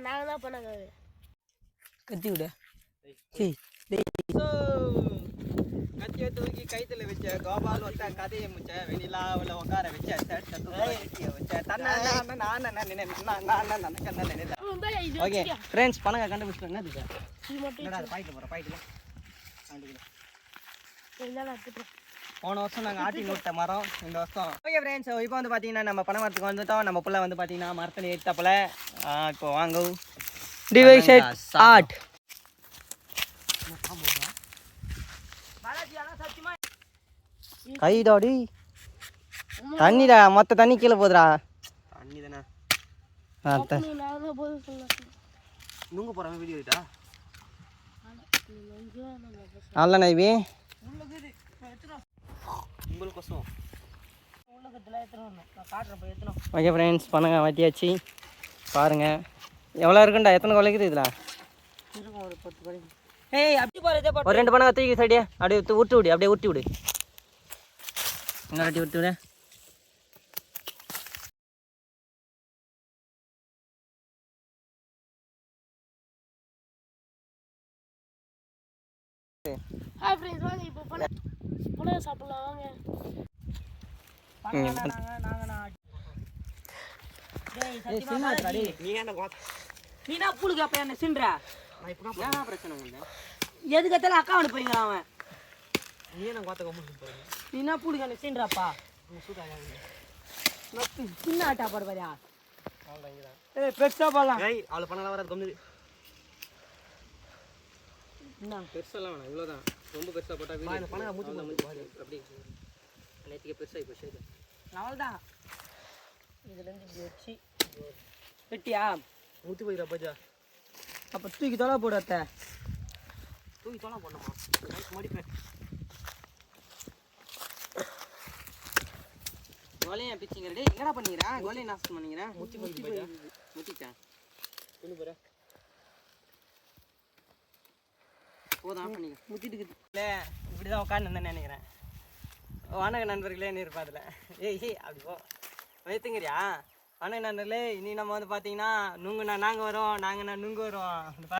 நாங்கள் தான் பண்ணாங்க கத்தி விடு கத்தியை தூக்கி கைத்துல வச்ச கோபால் ஒத்த கதையை முச்ச வெண்ணிலாவில் உட்கார வச்ச சேட்டை தூக்கி வச்ச. தன்ன நான் நான் நான் நினைக்கிறேன் நான் நான் நான் நான் நினைக்கிறேன் இது ஓகே ஃப்ரெண்ட்ஸ் பணங்க கண்டுபிடிச்சிட்டோம். என்ன இது? அது பாயிட்டு போன வருஷம் நாங்கள் ஆட்டி நோட்ட மரம் இந்த வருஷம். ஓகே ஃப்ரெண்ட்ஸ் இப்போ வந்து பார்த்தீங்கன்னா நம்ம பனை மரத்துக்கு வந்துட்டோம். நம்ம புள்ள வந்து பார்த்தீங்கன்னா மரத்தில் ஏற்றப்பல இப்போ வாங்க. டிவைசட் ஆர்ட் கைதாடி. தண்ணிடா மொத்த தண்ணி கீழே போகுதுடா தண்ணி தானே நுங்க வீடியோ உள்ளுக்கு நல்ல நைவி உங்களுக்கோசம். Okay friends பணங்க மாட்டியாச்சு. பாருங்கள் எவ்வளோ இருக்குண்டா? எத்தனை கொலைக்குது இதில்? ஒரு ரெண்டு பணம் தூக்கி சைடியா. அப்படியே உருட்டி விடு அப்படியே உருட்டி விடு. இன்னொரு வாட்டி உருட்டி விடு. ஹாய் ஃப்ரெண்ட்ஸ் வாங்க இப்போ பண்ண புடவை சாப்பிடலாம் வாங்க நான் பாலாஜி, நீ என்ன சின்ற பிரச்சனை உங்களுக்கு எதுக்கு எத்தாலும் அக்கா அனுப்புறீங்களா அவன். நீ என்ன பார்த்த கம்மி போகிறீங்க நீ என்ன புழுக்கு என்ன சின்றப்பா. சின்ன ஆட்டா போடு பாரியா ஏய் பெருசா போடலாம். ஏய் அவளை பண்ணலாம் வராது என்ன பெருசெல்லாம் வேணாம் இவ்வளோதான் ரொம்ப பெருசாக போட்டால் வீடியோ பணம் மூச்சு மூச்சு அப்படி. நேற்றுக்கு பெருசாகி போச்சு அவ்வளோதான் இதுலேருந்து இப்படி வச்சு. வெட்டியா? ஊற்றி போயிடா பஜா அப்போ தூக்கி தொலை போடு அத்தை. தூக்கி தோலாம் போடணுமா? மடிப்பேன் கோலையை பிச்சிங்கிற. டேய் என்னடா பண்ணிக்கிறேன் கோலையை நாசம் பண்ணிக்கிறேன் முத்தி பஜா முத்திட்டேன் சொல்லு போற போதும் ஆஃப் பண்ணிக்க. முத்திட்டு இருக்குது இல்லை இப்படி தான் உட்காந்து நினைக்கிறேன். வணக்க நண்பர்களே இருப்பாதுல ஏய் ஏய் அப்படி போ. வைத்துங்கிறியா வணக்க நண்பர்களே இனி நம்ம வந்து பார்த்தீங்கன்னா நுங்குனா நாங்கள் வரோம் நாங்கண்ணா நுங்கு வரோம்.